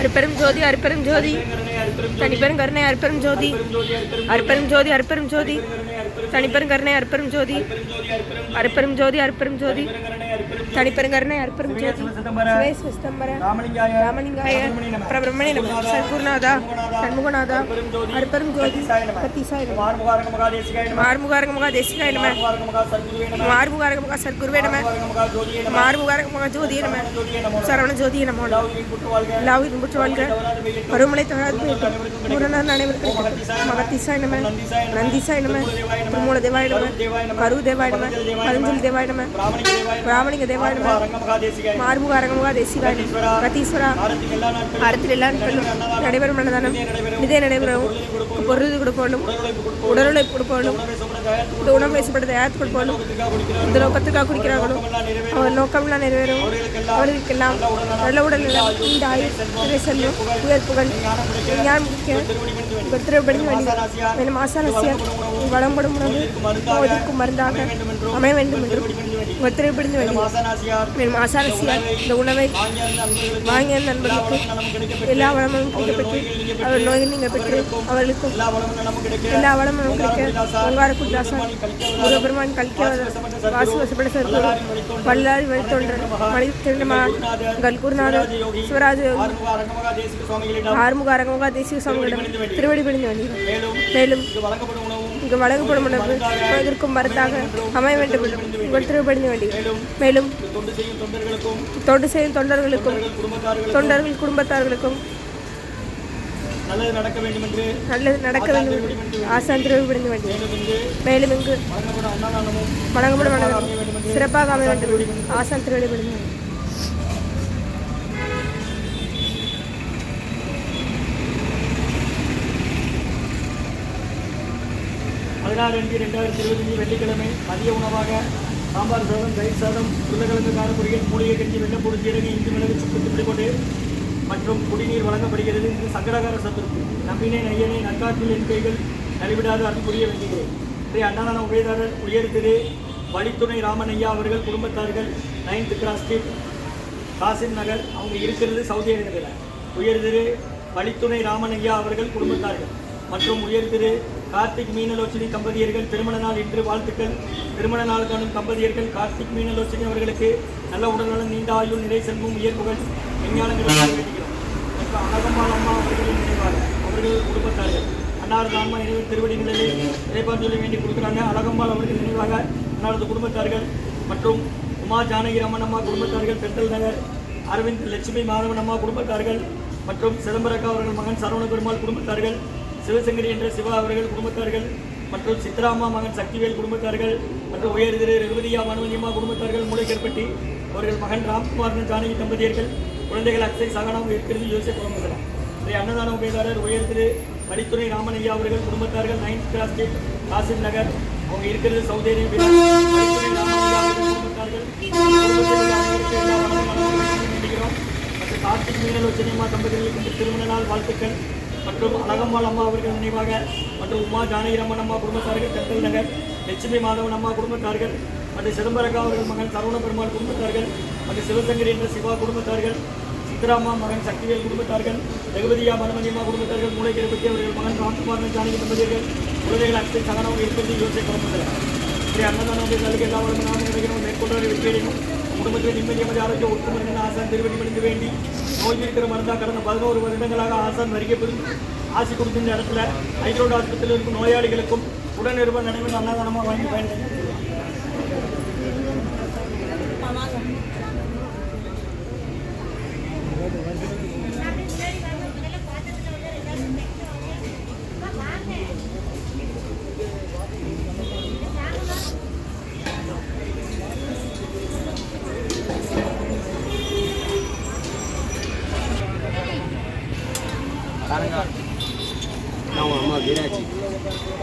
அருப்பெரும் ஜோதி அருப்பெரும் ஜோதி தனிப்பெரும் கருணை அருப்பெரும் ஜோதி அருப்பெரும் ஜோதி அருப்பெரும் ஜோதி தனிப்பெரும் கருணை அருப்பெரும் ஜோதி அருப்பெரும் ஜோதி அருப்பெரும் ஜோதி தனிப்பெரும் கருணை அருப்பெரும் ஜோதி ராமலிங்காய பிரபிரமணே சர்க்குருநாதா. சண்முகநாதா. அருப்பெரும் ஜோதி மார்முகாரக மகா தேசிகாய நம. மார்முகாரக மகா சர்க்குருவே நம. மார்முகாரக மகா ஜோதியே நம. சரவண ஜோதியே நம. லாவின் புட்டு வாழ்க முற்று வாழ்க பருவமழை தவறாது முரணர் அனைவருக்கும் மகத்திசாய் நம நந்திசாய் நம திருமூல தேவாய நம கரு தேவாய நம பதஞ்சலி தேவாய நம ராமலிங்க தேவாய நம ரங்க மார்முக அரங்கமுக தேசிகாய நம கத்தீஸ்வரா ஆரத்திக்கு எல்லா நாட்களும் நடைபெறும் மனதானம் இதே நடைபெறவும் பொருள் கொடுப்போனும் உடலுழைப்பு கொடுப்போனும் இந்த உணவு பேசப்பட்ட தயாரித்து கொடுப்போனும் இந்த நோக்கத்துக்காக குடிக்கிறார்களோ அவர் நோக்கம்லாம் நிறைவேறும். அவர்களுக்கெல்லாம் நல்ல உடல் நலம் நீண்ட ஆயுள் நிறை உயர் புகழ் ஞானம் முக்கிய பத்திரப்படி வழி. மேலும் வளம்படும் உணவு நோய்க்கும் மருந்தாக அமைய வேண்டும் என்று பத்திரப்படி வழி. மாசனாசியார் மேலும் ஆசாரசியார் இந்த உணவை வாங்கிய நண்பர்களுக்கு எல்லா வளமும் கிடைக்கப்பட்டு அவர் நோயில் நீங்கள் பெற்று அவர்களுக்கும் எல்லா வளமும் கிடைக்க எல்லா குட்டாசன் முருகபெருமான் கல்கிய வாசு வசப்பட சர்க்குரு பல்லாரி வழித்தொன்றன் மணி திருநமான் கல்குருநாதர் சிவராஜ ஆறுமுக அரங்கமுக தேசிக சுவாமிகளிடம் திருவடி பிடிந்து வந்தீர்கள் மேலும் இங்கு வழங்கப்படும் உணவு இதற்கும் மருந்தாக அமைய வேண்டும் உங்கள் திருப்படிந்து வேண்டிய மேலும் தொண்டு செய்யும் தொண்டர்களுக்கும் தொண்டர்கள் குடும்பத்தார்களுக்கும் நல்லது நடக்க வேண்டும் என்று நல்லது நடக்க வேண்டும். என்று ஆசான் திருவடி பிடிந்து வேண்டிய மேலும் இங்கு வழங்கப்படும் அனைவரும் சிறப்பாக அமைய வேண்டும். ஆசான் வேண்டிய பதினாறு அஞ்சு ரெண்டாயிரத்தி இருபத்தஞ்சு வெள்ளிக்கிழமை மதிய உணவாக சாம்பார் சாதம் தயிர் சாதம் உருளைக்கிழங்கு காரப்பொடிகள் மூலிகை கஞ்சி வெள்ளப்பூடு சீரகி இஞ்சி மிளகு சுக்கு துப்பிடிக்கொண்டு மற்றும் குடிநீர் வழங்கப்படுகிறது இது சங்கடகார சத்துருக்கு. நம்பினை நையனை நற்காற்றில் என் கைகள் நலிவிடாது அருள் புரிய வேண்டுகிறேன் இன்றைய அன்னதான உபயதாரர் உயர் திரு வழித்துணை ராமனையா அவர்கள் குடும்பத்தார்கள் ninth cross street Kasim Nagar அவங்க இருக்கிறது சவுதி அரேபியாவில் உயர்திரு வழித்துணை ராமனையா அவர்கள் குடும்பத்தார்கள். மற்றும் உயர்திரு கார்த்திக் மீனலோச்சினி தம்பதியர்கள் திருமண நாள் இன்று வாழ்த்துக்கள். திருமண நாள் காணும் தம்பதியர்கள் கார்த்திக் மீனலோச்சினி அவர்களுக்கு நல்ல உடல்நலம் நீண்ட ஆயுள் நிறை செல்வம் உயர்வுகள் விஞ்ஞானங்கள் வேண்டுகிறோம் அம்மா அவர்களின் நினைவாக அவர்கள் குடும்பத்தார்கள் அன்னாரது அம்மா நினைவு திருவடி நிலையில் இறைப்பான் சொல்லி வேண்டி கொடுக்குறாங்க. அழகம்மாள் அவர்கள் நினைவாக அன்னாரது குடும்பத்தார்கள் மற்றும் உமா ஜானகி ரமன் அம்மா குடும்பத்தார்கள் பெத்தல் நகர் அரவிந்த் லட்சுமி மாதவன் அம்மா குடும்பத்தார்கள் மற்றும் சிதம்பரக்கா அவர்கள் மகன் சரவண பெருமாள் குடும்பத்தார்கள் சிவசங்கரி என்ற சிவா அவர்கள் குடும்பத்தார்கள் மற்றும் சித்ராமா மகன் சக்திவேல் குடும்பத்தார்கள் மற்றும் உயர் திரு ரகுபதியா மனுவதியம்மா குடும்பத்தார்கள் மூளைக்கற்பட்டி அவர்கள் மகன் ராம்குமார் ஜானகி தம்பதியர்கள் குழந்தைகள் அக்ஷய் சகனம் இருக்கிறது யோசிக்க குடும்பத்தில் இன்றைய அன்னதான உபயதாரர் உயர் திரு படித்துறை ராமனையா அவர்கள் குடும்பத்தார்கள் ninth class street Kasim Nagar அவங்க இருக்கிறது சவுதி அரேபியா படித்துறை ராமனையா அவர்கள் மற்றும் கார்த்திக் மீனலோச்சனியம்மா தம்பதிகளுக்கு இந்த திருமண நாள் வாழ்த்துக்கள். மற்றும் அழகம்மாள் அம்மா அவர்கள் நினைவாக மற்றும் உமா ஜானகிரம்மன் அம்மா குடும்பத்தார்கள் தென்றல் நகர் லட்சுமி மாதவன் அம்மா குடும்பத்தார்கள் மற்றும் சிதம்பரக்கா அவர்கள் மகன் சரவண பெருமாள் குடும்பத்தார்கள் மற்றும் சிவசங்கரி என்ற சிவா குடும்பத்தார்கள் சித்ராமா மகன் சக்திவேல் குடும்பத்தார்கள் ரகுபதியா மனமதியம்மா குடும்பத்தார்கள் மூளைக்கிழப்பத்தி அவர்கள் மகன் ராம்குமார் ஜானகி தம்பதியர்கள் குழந்தைகள் அக்ஷய் சகனவங்க இருபத்தி யோசிக்க குடும்பத்தில் இப்படி அன்னதானம் உங்களுக்கு எல்லா வளமும் நாம கிடைக்கணும் மேற்கொண்டு வெற்றியடையும் குடும்பத்தில் நிம்மதி அமைதி ஆரோக்கியம் ஒற்றுமை ஆசான் திருவடி மணிந்து வேண்டி நோய் இருக்கிற மருந்தா கடந்த பதினோரு வருடங்களாக ஆசான் வருகை ஆசி கொடுத்த இடத்துல ஹைட்ரோட் ஆஸ்பத்திரியில் இருக்கும் நோயாளிகளுக்கும் உடனிருப்ப நடைபெறும் அன்னதானமாக வாங்கி பயன்படுத்தி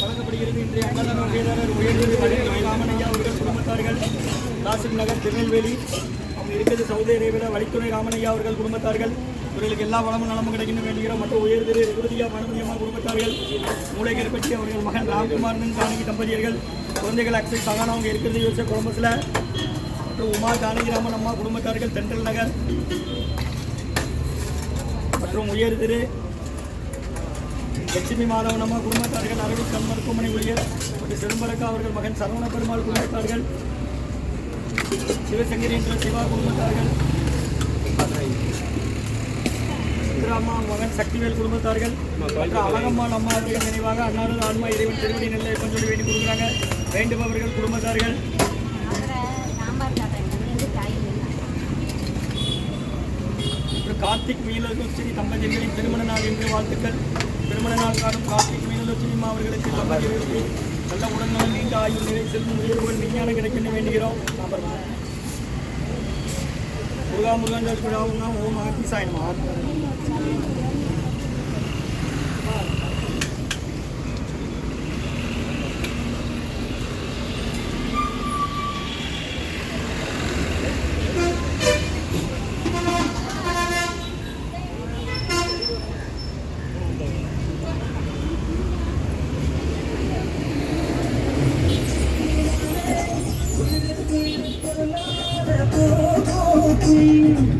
வழங்கப்படுகிறது இன்றைய அன்னதான உதயதாரர் உயர்திரு வடிவேலு ராமனையா அவர்கள் குடும்பத்தார்கள் தாசில் நகர் திருநெல்வேலி அவங்க இருக்கிறது சவுதி அரேபியா வழித்துறை ராமனையா அவர்கள் குடும்பத்தார்கள் இவர்களுக்கு எல்லா வளமும் நலமும் கிடைக்கணும் வேண்டுகிறோம் மற்றும் உயர்திரு விருதியா மனுமதியம்மா குடும்பத்தார்கள் மூளைகர் பற்றி அவர்கள் மகன் ராம்குமாரன் காணகி தம்பதியர்கள் குழந்தைகள் அக்ஷய் சகானா அவங்க இருக்கிறது யோசிச்ச கொலம்பஸில் மற்றும் உமா ஜானகிராமன் அம்மா குடும்பத்தார்கள் தென்றல் நகர் மற்றும் உயர் திரு லட்சுமி மாதவன் அம்மா குடும்பத்தார்கள் அரவிந்த் கண் மருத்துவமனை ஊழியர் மற்றும் சிதம்பரக்கா அவர்கள் மகன் சரவண பெருமாள் குடும்பத்தார்கள் சிவசங்கரி என்ற சிவா குடும்பத்தார்கள் சித்ராமா மகன் சக்திவேல் குடும்பத்தார்கள் அழகம்மாள் அம்மா அவர்களின் நினைவாக அன்னாரது ஆன்மா இறைவன் திருவடி நெல்லை கொஞ்சம் வேண்டி கொடுக்குறாங்க. வேண்டுபவர்கள் குடும்பத்தார்கள் சாம்பார் சாதம் வந்து காய் மற்றும் கார்த்திக் மீனலட்சுமி தம்பதியர்களின் திருமண நாள் என்று வாழ்த்துக்கள். திருமண நாள் காணும் கார்த்திக் மீனலட்சுமி அவர்களுக்கு தம்பதியர்களுக்கு நல்ல உடல்நலம் நீண்ட ஆயுள் நிலை செல்வம் உயர்வுகள் விஞ்ஞானம் கிடைக்கணும் வேண்டுகிறோம். முருகா முருகன் ஓம் மகத்தி சாயனமா Bye.